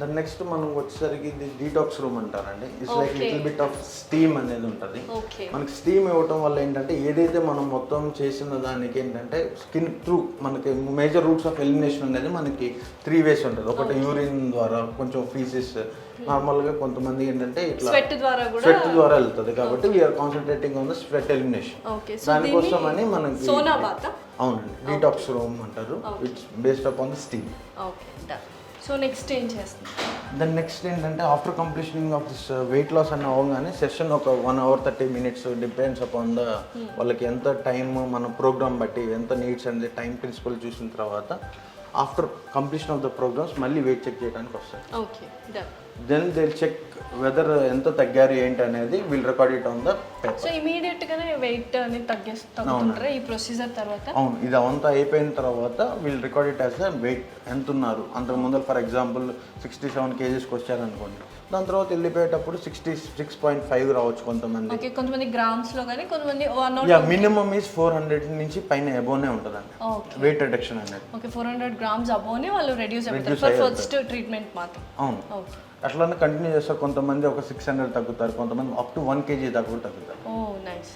దాని నెక్స్ట్ మనం వచ్చేసరికి ఇది డీటాక్స్ రూమ్ అంటారండి. It's like. Little bit of steam అనేది ఉంటుంది. మనకి స్టీమ్ ఇవ్వటం వల్ల ఏంటంటే ఏదైతే మనం మొత్తం చేసిన దానికి ఏంటంటే స్కిన్ త్రూ మనకి మేజర్ రూట్స్ ఆఫ్ ఎలిమినేషన్ అనేది మనకి త్రీ వేస్ ఉంటుంది. ఒకటి యూరిన్ ద్వారా కొంచెం ఫీసెస్ నార్మల్గా కొంతమంది ఏంటంటే ఇట్లా స్వెట్ ద్వారా వెళ్తుంది కాబట్టి we are concentrating on the sweat elimination దానికోసం అని మనకి అవునండి. డీటాక్స్ రూమ్ అంటారు. It's based up on the steam so next ఏం చేస్తుంది? దెన్ నెక్స్ట్ ఏంటంటే after completioning of this weight loss అని అవగానే సెషన్ ఒక one hour thirty minutes depends upon the వాళ్ళకి ఎంత టైం మన ప్రోగ్రామ్ బట్టి ఎంత నీడ్స్ అనేది టైం ప్రిన్సిపల్ చూసిన తర్వాత after completion of the programs మళ్ళీ వెయిట్ చెక్ చేయడానికి వస్తారు okay done. Then they check whether ఎంత తగ్గారు ఏంటి అనేది will record it on the so immediate గానే వెయిట్ అనేది తగ్గేసి తగ్గుతుంటారా ఈ ప్రొసీజర్ తర్వాత? అవును ఇది అవంతా అయిపోయిన తర్వాత వీళ్ళు రికార్డ్ ఇట్ యాజ్ వెయిట్ ఎంత ఉన్నారు అంతకు ముందు ఫర్ ఎగ్జాంపుల్ సిక్స్టీ సెవెన్ కేజీస్కి వచ్చారనుకోండి దాని తర్వాత వెళ్ళిపోయేటప్పుడు సిక్స్టీ సిక్స్ పాయింట్ ఫైవ్ రావచ్చు కొంతమంది. ఓకే కొంతమంది గ్రామ్స్లో కానీ కొంతమంది one minimum is four hundred నుంచి పైన అబోనే ఉంటుందండి. వెయిట్ రిడక్షన్ అనేది. ఓకే ఫోర్ హండ్రెడ్ గ్రామ్స్ అబోనే వాళ్ళు reduce Reduce for. First treatment మాత్రం. అవును. అట్లానే కంటిన్యూ చేస్తారు కొంతమంది ఒక సిక్స్ హండ్రెడ్ తగ్గుతారు కొంతమంది అప్ టు వన్ కేజీ దాకా కూడా తగ్గుతారు. ఓ నైస్